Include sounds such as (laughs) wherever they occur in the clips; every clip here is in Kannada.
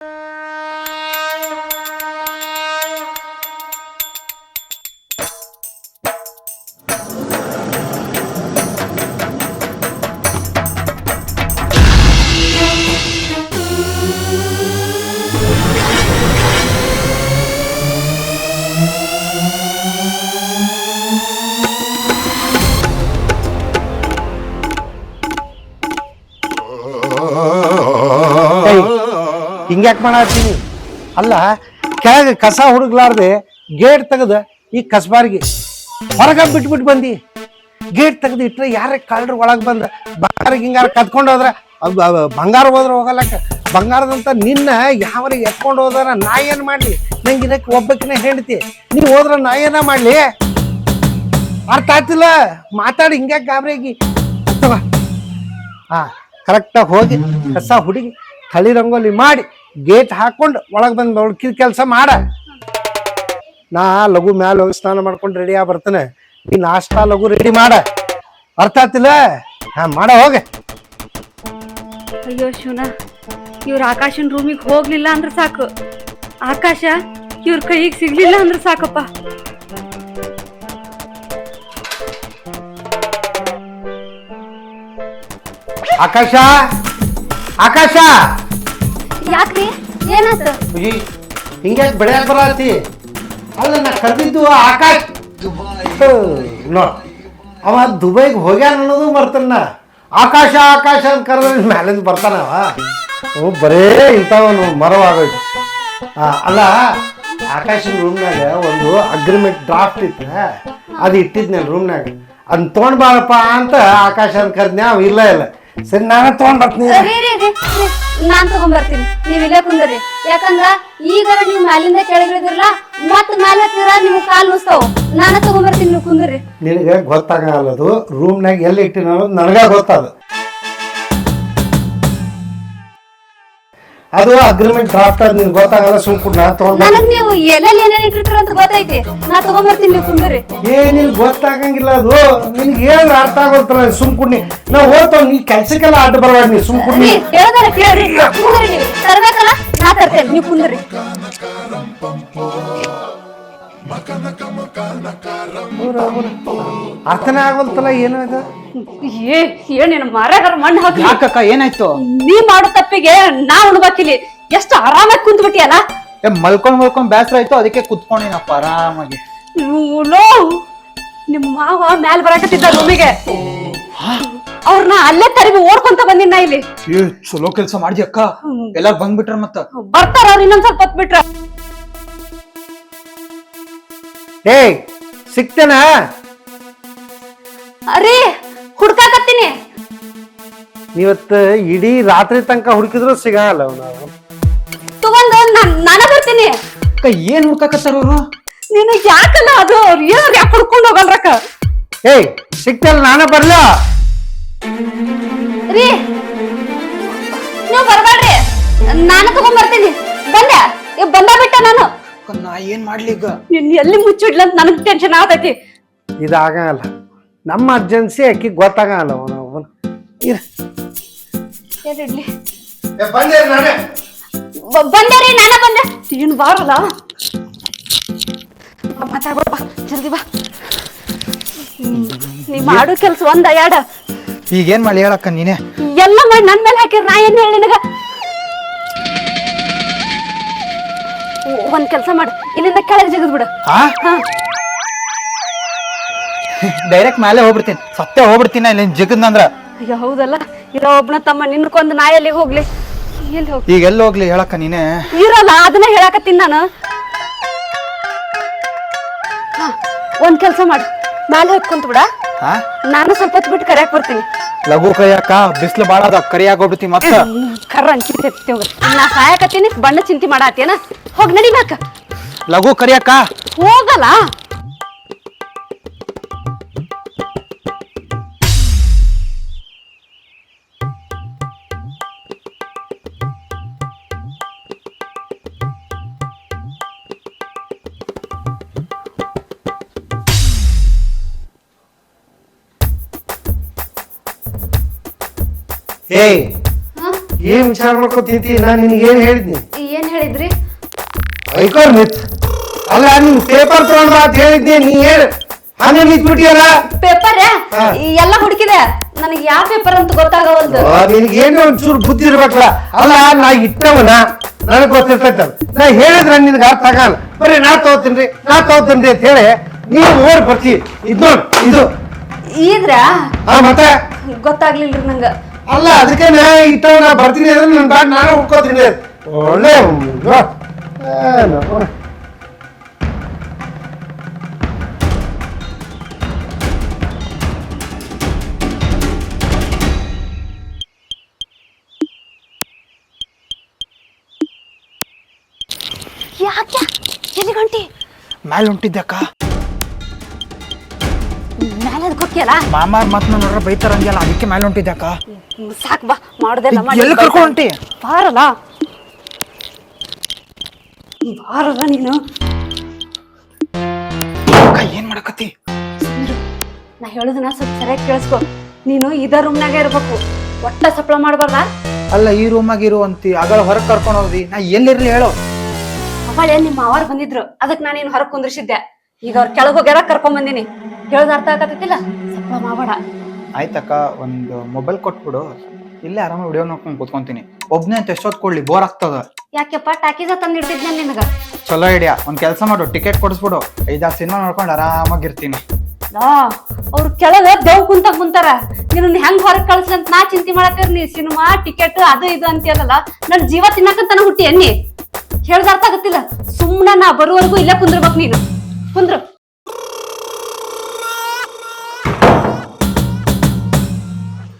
you (laughs) ಹಿಂಗ್ಯಾಕ್ ಮಾಡತ್ತೀನಿ? ಅಲ್ಲ, ಕೆಳಗೆ ಕಸ ಹುಡುಗ್ಲಾರ್ದೆ ಗೇಟ್ ತೆಗೆದ ಈ ಕಸಬಾರ್ಗಿ. ಹೊರಗ ಬಿಟ್ಬಿಟ್ಟು ಬಂದಿ. ಗೇಟ್ ತೆಗೆದು ಇಟ್ಟರೆ ಯಾರ ಕಳ್ಳರು ಒಳಗೆ ಬಂದ ಬಂಗಾರ ಗಿಂಗಾರ ಕದ್ಕೊಂಡು ಹೋದ್ರ ಬಂಗಾರ ಹೋದ್ರೆ ಹೋಗಲ್ಲಕ್ಕ ಬಂಗಾರದಂತ ನಿನ್ನ ಯಾವ್ರಿಗೆ ಎತ್ಕೊಂಡು ಹೋದ್ರ ನಾ ಏನು ಮಾಡ್ಲಿ? ನಂಗೆ ಇದಕ್ಕೆ ಒಬ್ಬಕ್ಕಿನ ಹೇಳ್ತಿ ನೀವು ಹೋದ್ರ ನಾ ಏನ ಮಾಡಲಿ? ಅರ್ಥ ಆಯ್ತಿಲ್ಲ? ಮಾತಾಡಿ ಹಿಂಗ್ಯಾಕೆ ಗಾಬರಿಯಾಗಿ. ಹಾ ಕರೆಕ್ಟಾಗಿ ಹೋಗಿ ಕಸ ಹುಡುಗಿ ಥಳಿ ರಂಗೋಲಿ ಮಾಡಿ ಗೇಟ್ ಹಾಕೊಂಡು ಒಳಗೆ ಬಂದು ಉಳ್ಕಿದ ಕೆಲಸ ಮಾಡ. ನಾ ಲಘು ಮ್ಯಾಲ ಹೋಗಿ ಸ್ನಾನ ಮಾಡ್ಕೊಂಡು ರೆಡಿ ಆಗಿ ಬರ್ತೇನೆ ನೀ ನಾಷ್ಟ ಲಘು ರೆಡಿ ಮಾಡ. ಅರ್ಥ ಆತಿಲ್ಲ? ಹಾ ಮಾಡ ಹೋಗೆ. ಅಯ್ಯೋ ಶಿವನ ಇವ್ರ ಆಕಾಶನ್ ರೂಮಿಗೆ ಹೋಗ್ಲಿಲ್ಲ ಅಂದ್ರೆ ಸಾಕು. ಆಕಾಶ ಇವ್ರ ಕೈಗೆ ಸಿಗ್ಲಿಲ್ಲ ಅಂದ್ರೆ ಸಾಕಪ್ಪ. ಆಕಾಶ? ಆಕಾಶ! ಯಾಕ್ರಿ? ಏನಾತ ಬೆಳೆಯಕ್ ಬರತಿ ಅಲ್ಲ ನಾ ಕರೆದಿದ್ದು ಆಕಾಶ್ ನೋಡ ಅವ ದುಬೈಗೆ ಹೋಗ್ಯಾನ ಅನ್ನೋದು ಮರ್ತನ. ಆಕಾಶ ಆಕಾಶ ಅಂತ ಕರೆದ್ರೆ ಮ್ಯಾಲಿಂದ ಬರ್ತಾನವ ಅವ. ಅವ್ ಬರೇ ಇಂಥವನು ಮರವಾಗೋಯ್ತು ಅಲ್ಲ ಆಕಾಶನ ರೂಮ್ನಾಗ ಒಂದು ಅಗ್ರಿಮೆಂಟ್ ಡ್ರಾಫ್ಟ್ ಇತ್ತು. ಅದು ಇಟ್ಟಿದ್ನಲ್ಲ ರೂಮ್ನಾಗ ಅದನ್ನ ತೊಗೊಂಡ್ಬಾರಪ್ಪ ಅಂತ ಆಕಾಶ ಅಂತ ಕರೆದ್ನ ಅವ ಇಲ್ಲ ಇಲ್ಲ. ಸರಿ ನಾನ ತಗೊಂಡ್ ಬರ್ತೀನಿ. ರೀ, ರೀ, ರೀ, ರೀ, ನಾನ್ ತಗೊಂಡ್ಬರ್ತೀನಿ ನೀವ್ ಇಲ್ಲೇ ಕುಂದ್ರಿ. ಯಾಕಂದ್ರ ಈಗ ನೀವ್ ಮ್ಯಾಲಿಂದ ಕೆಳಗಿಳಿದಿರಲ್ಲ ಮತ್ ಮ್ಯಾಲ ಹತ್ತಿರ ನಿಮ್ ಕಾಲ್ ಮುಸ್ತಾವ್ ನಾನ ತಗೊಂಡ್ಬರ್ತೀನಿ ನೀವು ಕುಂದ್ರಿ. ನಿನಗೆ ಗೊತ್ತಾಗಲ್ಲ ಅದು. ರೂಮ್ನಾಗ ಎಲ್ಲಿ ಇಟ್ಟಿನ ನನಗ ಗೊತ್ತದು. ಅದು ಅಗ್ರಿಮೆಂಟ್ ಡ್ರಾಫ್ಟ್ ಅದು ನಿನ್ ಗೊತ್ತಾಗಲ್ಲ ಸುಮ್ ಕೂಡ ನಾ ತಗೊಂಡ್ ನನಗ್ ನೀವು ಎಲ್ಲೆಲ್ಲಿ ಏನೇನ್ ಇಟ್ಟಿರ್ತೀರ ಅಂತ ಗೊತ್ತೈತಿ. ನಾ ತಗೊಂಡ್ಬರ್ತೀನಿ ನೀವು ಕುಂದ್ರಿ. ಏ ನಿನ್ ಗೊತ್ತಾಗಂಗಿಲ್ಲ ಅದು. ನಿನ್ಗೆ ಏನ್ ಅರ್ಥ ಆಗೋತ್ತಲ್ಲ ಸುಮ್ ಕುಡ್ನಿ ನಾ ಹೋಗ್ತಾವ ನೀ ಕೆಲ್ಸಕ್ಕೆಲ್ಲ ಅಡ್ಡ ಬರಬೇಡ ನೀ ಸುಮ್ ಕುಡ್ನಿ ರೀ ಹೇಳ್ದಾರ ಕೇಳ್ರಿ. ಕುಂದ್ರಿ ನೀವು. ತರ್ಬೇಕಲ್ಲ? ನಾ ತರ್ತೇನೆ ನೀವು ಕುಂದ್ರಿ. ಅರ್ಥನೇ ಆಗೋಲ್ತಲ್ಲ ಏನೋ ಇದು? ಏ ಏನೇನು ಮರಗಾರ ಮಣ್ಣು ಹಾಕಿ ಯಾಕಕ್ಕ ಏನಾಯ್ತು? ನೀ ಮಾಡೋ ತಪ್ಪಿಗೆ ನಾ ಉಣ್ಬೇಕಿಲ್ಲಿ. ಎಷ್ಟು ಆರಾಮಾಗಿ ಕುಂತ್ಬಿಟ್ಟಿಯಲ್ಲ? ಏ ಮಲ್ಕೊಂಡ್ ಮಲ್ಕೊಂಡ್ ಬೇಸರ ಆಯ್ತು ಅದಕ್ಕೆ ಕುತ್ಕೊಂಡಿನಪ್ಪ ಆರಾಮಾಗಿ. ಲೋ ನಿಮ್ಮ ಮಾವ ಮ್ಯಾಲ್ ಬರಾಕತ್ತಿದ್ದ ರೂಮಿಗೆ. ಅವ್ರನ್ನ ಅಲ್ಲೇ ತರಬಿ ಓಡ್ಕೊಂತ ಬಂದಿನ ಇಲ್ಲಿ. ಏ ಚಲೋ ಕೆಲಸ ಮಾಡ್ದಿ ಅಕ್ಕ. ಎಲ್ಲಾರು ಬಂದ್ಬಿಟ್ರ ಮತ್ತ? ಬರ್ತಾರ ಅವ್ರು ಇನ್ನೊಂದ್ ಸ್ವಲ್ಪ ಏ ಬಿಟ್ರ ಏಯ್ ಸಿಕ್ತೇನ? ಅರೇ ಹುಡ್ಕಾಕತ್ತೀನಿ. ಇವತ್ತು ಇಡೀ ರಾತ್ರಿ ತನಕ ಹುಡುಕಿದ್ರು ಸಿಗಲ್ಲ ನಾವು ತಗೊಂಡು ನಾನು ನಾನ ಬರ್ತೀನಿ. ಅಕ್ಕ ಏನ್ ಹುಡ್ಕಾಕತ್ತಾರ ಅವ್ರು? ನಿನಗ್ ಯಾಕಲ್ಲ ಅದು? ಅವ್ರು ಏನಾರ ಯಾಕೆ ಹುಡ್ಕೊಂಡು ಹೋಗಲ್ರಕ್ಕ? ಏಯ್ ಸಿಕ್ತಲ್ಲ ನಾನೇ ಬರ್ಲ. ರೀ ನೀವು ಬರಬೇಡ್ರಿ ನಾನು ತಗೊಂಡ್ ಬರ್ತೀನಿ. ಬಂದೆ. ಈಗ ಬಂದ ಬಿಟ್ಟ ನಾನು. ಅಕ್ಕ, ನಾ ಏನ್ ಮಾಡ್ಲಿ ಈಗ? ನಿನ್ ಎಲ್ಲಿ ಮುಚ್ಚಿಡ್ಲ ಅಂತ ನನಗ್ ಟೆನ್ಷನ್ ಆಗತೈತಿ. ಇದಾಗಲ್ಲ. ನಮ್ಮ ಅರ್ಜೆನ್ಸಿ ಆಕಿ ಗೊತ್ತಾಗಲ್ಲ ಅವನು ಬಂದೆ ನಾನೇ. ಬ- ಬಂದೆ ರೀ ನಾನ ಬಂದೆ. ಏನ್ ಬಾರಲ್ಲ ಮಾತಾಡ್ಬೇಡ ಬಾ ಜಲ್ದಿ ಬಾ. ಹ್ಮ್. ನೀ ಮಾಡೋ ಕೆಲ್ಸ ಒಂದ ಎರಡ. ಈಗ ಮಾಡಿ ಹೇಳಕ್ಕ ನೀನೇ? ಎಲ್ಲ ಮಾಡಿ ನನ್ ಮೇಲೆ ಹಾಕಿರ್ ನಾ ಏನ್ ಹೇಳಿ ನಿನಗ? ಒಂದ್ ಕೆಲ್ಸ ಮಾಡು. ಇಲ್ಲಿಂದ ಕೆಳಗೆ ಜಿಗದ್ ಬಿಡು ಹಾ ಹಾ. ಡೈರೆಕ್ಟ್ ಮೇಲೆ ಹೋಗ್ಬಿಡ್ತೀನಿ. ಸತ್ಯ ಹೋಗ್ಬಿಡ್ತೀನಿ ಇಲ್ಲಿ ಜಿಗದ್ನಂದ್ರ ಅಯ್ಯೋ ಹೌದಲ್ಲ? ಇರೋ ಒಬ್ನ ತಮ್ಮ ನಿನ್ಕೊಂದ್ ನಾ ಎಲ್ಲಿಗೆ ಹೋಗ್ಲಿ. ಎಲ್ಲಿ ಹೋಗ್ಲಿ? ಈಗ ಎಲ್ಲಿ ಹೋಗ್ಲಿ ಹೇಳಕ್ಕ ನೀನೇ? ಇರಲ್ಲ ಅದನ್ನ ಹೇಳಾಕತ್ತೀನಿ ನಾನು. ಹಾ, ಒಂದ್ ಕೆಲ್ಸ ಮಾಡು. ಮ್ಯಾಲೆ ಹೋಗಿ ಕುಂತ್ ಬಿಡ. ಹಾ? ನಾನು ಸ್ವಲ್ಪ ಹೊತ್ತು ಬಿಟ್ಟು ಕರೆಯಕ್ ಬರ್ತೀನಿ. ಲಘು ಕೈಯಕ್ಕ ಬಿಸಿಲು ಬಾಳ ಅದ ಕರಿಯಾಗ ಹೋಗ್ಬಿಡ್ತೀನಿ ಮತ್ತ. ಕರ್ರ ಚಿಂತೆ ನಾ ಸಾಯಕತ್ತೀನಿ ಬಣ್ಣ ಚಿಂತೆ ಮಾಡಾತೇನ ಹೋಗ್ ನಡಿನಾಕ ಲಘು ಕರಿಯಕ್ಕ ಹೋಗಲ್ಲ. ಏಯ್ ಏನ್ ವಿಚಾರ ಮಾಡ್ಕೊತ ನಿಂತಿ ನಾ ನಿನ್ಗೆ ಏನ್ ಹೇಳಿದ್ನಿ? ಐಕೋರ್ ಮಿತ್. ಅಲ್ಲ ನಿನ್ ಪೇಪರ್ ತಗೊಂಡ್ ಬಾ ಅಂತ ಹೇಳಿದ್ದೆ ನೀ ಏನ್ ಹಂಗ ನಿಂತ್ಬಿಟ್ಟಿಯಲ್ಲ? ಪೇಪರ್ ಹಾ. ಎಲ್ಲ ಹುಡುಕಿದೆ. ನನಗೆ ಯಾವ ಪೇಪರ್ ಅಂತ ಗೊತ್ತಾಗವಲ್ದು ನಿನಗೆ ಏನೋ ಒಂಚೂರು ಬುದ್ಧಿ ಇರ್ಬೇಕಲ್ಲ. ಅಲ್ಲ ನಾ ಇಟ್ಟವನ. ನನಗೆ ಗೊತ್ತಿರ್ತೈತ ನಾ ಹೇಳಿದ್ರ ನಿನ್ಗೆ ಅರ್ಥ ಆಗಲ್ಲ. ಬರೀ ನಾ ತಗೋತೀನಿ ನಾ ತಗೋತೀನಿ ಅಂತ ಹೇಳಿ ನೀವು ಓಡ್ ಬರ್ತಿ ಇದ್ ನೋಡ್ ಇದು. ಇದ್ರ ಆ ಮತ್ತೆ? ಗೊತ್ತಾಗ್ಲಿಲ್ರಿ ನಂಗ. ಅಲ್ಲ ಅದಕ್ಕೆ ನಾ ನಾ ಬರ್ತೀನಿ ಅಂದ್ರೆ ನನ್ನ ಬ್ಯಾಗ್ ನಾನು ಹುಡ್ಕೋತೀನಿ. ಒಳ್ಳೆ? ಯಾಕೆ? ಎಲ್ಲಿ ಗಂಟಿ ಮ್ಯಾಲ ಹೊಂಟಿದ್ದಕ್ಕ ಮೇಲೆ ಗೊತ್ತಿಯಲ್ಲ ಮಾಮಾರ್ ಮತ್ ನೋಡ್ರ ಬೈತಾರಂಗಿಲ್ಲ ಅದಕ್ಕೆ ಮೇಲೆ ಹೊಂಟಿದ್ದೆ ಅಕ್ಕ. ಸಾಕ್ ಬಾ ಮಾಡುದೆಲ್ಲ ಮಾಡಿ ಎಲ್ಲಿ ಕರ್ಕೊಂಡ್ ಹೊಂಟಿ? ಬಾರಲ್ಲ. ಬಾರಲ್ಲ ನೀನು. ಅಕ್ಕ ಏನ್ ಮಾಡಕತ್ತಿ? ನಾ ಹೇಳುದನ್ನ ಸ್ವಲ್ಪ ಸರಿಯಾಗಿ ಕೇಳಿಸ್ಕೊ. ನೀನು ಇದ ರೂಮ್ನಾಗ ಇರ್ಬೇಕು. ಒಟ್ಟ ಸಪ್ಲ ಮಾಡಬಾರ್ದ? ಅಲ್ಲ ಈ ರೂಮಾಗ ಇರು ಅಂತಿ. ಆಗಳ ಹೊರಗ್ ಕರ್ಕೊಂಡ್ ಹೋದಿ. ನಾ ಎಲ್ಲಿರ್ಲಿ ಹೇಳು. ಅವಳೆ ನಿಮ್ಮ ಮಾವಾರ್ ಬಂದಿದ್ರು. ಅದಕ್ಕೆ ನಾನು ಹೊರಗೆ ಹೊರಗ್ ಕುಂದ್ರಿಸಿದ್ದೆ. ಈಗ ಅವ್ರ ಕೆಳಗ್ ಹೋಗ್ಯಾರ ಕರ್ಕೊಂಡ್ ಬಂದಿನಿ. ಹೇಳೋದ್ ಅರ್ಥ ಆಗತ್ತಿಲ್ಲ ಸ್ವಲ್ಪ ಮಾಡಬೇಡ ಆಯ್ತಕ್ಕ ಒಂದು ಮೊಬೈಲ್ ಕೊಟ್ಬಿಡು. ಇಲ್ಲೇ ಆರಾಮ ವಿಡಿಯೋ ನೋಡ್ಕೊಂಡು ಕೂತ್ಕೊಂತೀನಿ. ಒಬ್ನೇ ಅಂತ ಎಷ್ಟೊತ್ ಕೊಡ್ಲಿ ಬೋರ್ ಆಗ್ತದ. ಯಾಕೆಪ್ಪ ಟಾಕೀಸ ತಂದ್ ಇಡ್ತಿದ್ನ ನಿನಗ? ಚಲೋ ಐಡಿಯಾ ಒಂದ್ ಕೆಲಸ ಮಾಡು ಟಿಕೆಟ್ ಕೊಡಿಸ್ಬಿಡು. ಐದಾರು ಸಿನಿಮಾ ನೋಡ್ಕೊಂಡು ಆರಾಮಾಗಿರ್ತೀನಿ. ಅವ್ರ ಕೆಳಗ ದೇವ್ ಕುಂತ ಕುಂತಾರ. ನಿನ್ನ ಹೆಂಗ್ ಹೊರಗ್ ಕಳ್ಸ ಅಂತ ನಾ ಚಿಂತೆ ಮಾಡತ್ತೀರ್ ನೀ ಸಿನಿಮಾ ಟಿಕೆಟ್ ಅದು ಇದು ಅಂತ ಹೇಳಲ್ಲ ನನ್ ಜೀವ ತಿನ್ನಕಂತನ ಹುಟ್ಟಿ ಎನ್ನಿ ಹೇಳ್ದ ಅರ್ಥ ಆಗತ್ತಿಲ್ಲ. ಸುಮ್ಮನೆ ನಾ ಬರುವರೆಗೂ ಇಲ್ಲೇ ಕುಂದ್ರಬೇಕು ನೀನು. ಕುಂದ್ರು.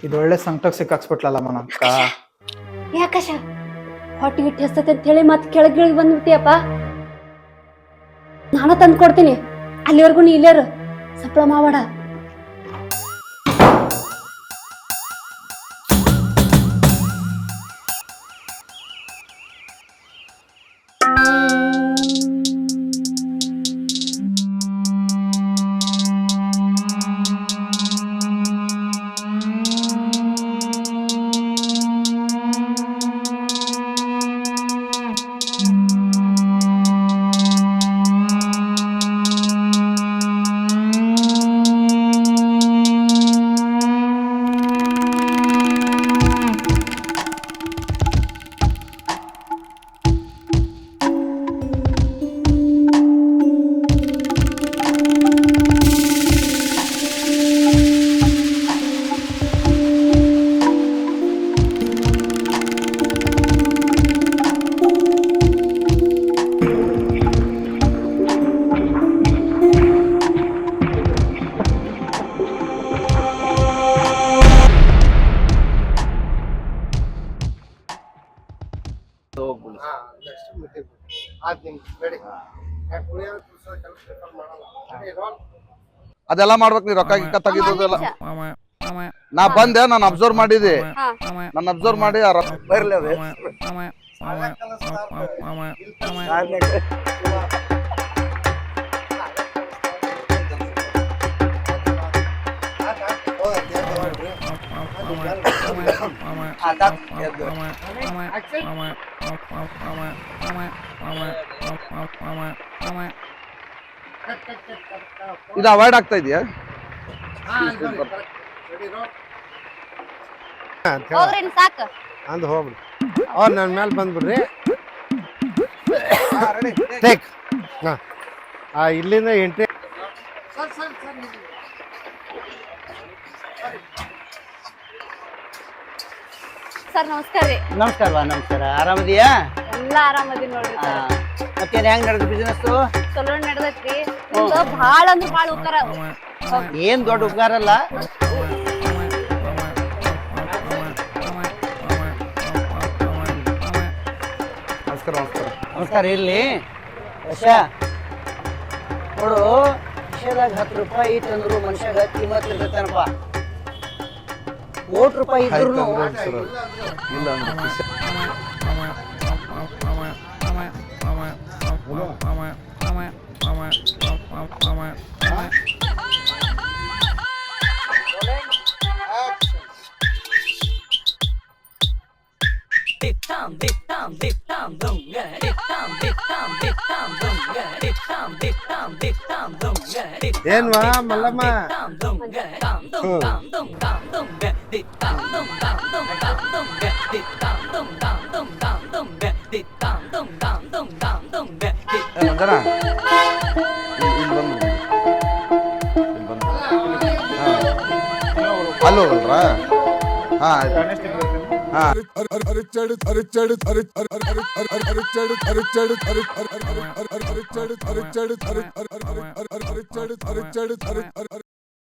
ಇದು ಒಳ್ಳೆ ಸಂಕಟಕ್ಕೆ ಸಿಕ್ಕಾಕ್ಸ್ಬಿಟ್ಲಲ್ಲ ಮನಕ್ಕ ಯಾಕಶ ಹೊಟ್ಟಿ ಹಿಟ್ಟು ಹೆಸ್ತೈತೆ ಅಂತ ಹೇಳಿ ಮತ್ತೆ ಕೆಳಗಿಳಿದು ಬಂದ್ಬಿಟ್ಟಿಯಪ್ಪ. ನಾನು ತಂದು ಕೊಡ್ತೀನಿ ಅಲ್ಲಿವರೆಗೂ ನೀ ಇಲ್ಲೇರು. ಸಪ್ಲ ಮಾವಾಡ. ಅದೆಲ್ಲ ಮಾಡ್ಬೇಕು ನೀ ರೊಕ್ಕ ಗಿಕ್ಕ ನಾ ಬಂದೆ, ನಾನು ಅಬ್ಸರ್ವ್ ಮಾಡಿದೆ. ನಾನು ಅಬ್ಸರ್ವ್ ಮಾಡಿ ಆ ರೊಕ್ಕ ಬರ್ಲಿ ಅದು ಇದು ಅವಾಯ್ಡ್ ಆಗ್ತಾ ಇದೆಯಾ? ಹೋಗ್ರಿ ಸಾಕು. ಅಂದ್ ಹೋಗ್ಬಿಡಿ. ಅವ್ರು ನನ್ನ ಮೇಲೆ ಬಂದ್ಬಿಡ್ರಿ. ಟೇಕ್ ಹಾಂ. ಆ ಇಲ್ಲಿಂದ ಎಂಟ್ರಿ ಸರ್ ನಮಸ್ಕಾರ ರೀ. ನಮಸ್ಕಾರವಾ ನಮಸ್ಕಾರ. ಆರಾಮದಿಯಾ? ಎಲ್ಲ ಆರಾಮದಿ ನೋಡ್ರಿ ಆ, ಮತ್ತೇನ್ ಹೆಂಗ್ ನಡೆದ ಬಿಸಿನೆಸ್ ಚಲೋ ನಡೆದೈತಿ ನಿಮ್ದು ಭಾಳ ಬಹಳ ಭಾಳ ಉಪಕಾರ. ಏನ್ ದೊಡ್ಡ ಉಪಕಾರ ಅಲ್ಲ? ನಮಸ್ಕಾರ ನಮಸ್ಕಾರ. ನಮಸ್ಕಾರ ಇರ್ಲಿ. ನೋಡು ವಿಷಯದಾಗ ಹತ್ತು ರೂಪಾಯಿ ಇತ್ತಂದ್ರು ಮನುಷ್ಯಾಗ ಕಿಮ್ಮತ್ ಇರ್ತೈತನಪ್ಪ. ಕೋಟಿ ರೂಪಾಯಿ ಇದ್ರು ಇಲ್ಲ ಅಂದ್ರೆ தித்தாம் தித்தாம் தித்தாம் தொங்க தித்தாம் தித்தாம் தித்தாம் தொங்க தித்தாம் தித்தாம் தித்தாம் தொங்க ஏன்வா மல்லம்மா தாம் தொங்க தாம் தொங்க தாம் தொங்க தாம் தொங்க தித்தாம் தொங்க தாம் தொங்க தாம் தொங்க தித்தாம் தொங்க தாம் தொங்க தாம் தொங்க தித்தாம் தொங்க தாம் தொங்க தாம் தொங்க தித்தாம் ಹಲೋ ಅಲ್ರಾ ಹಾ అరిచాడు అరిచాడు అరిచాడు అరిచాడు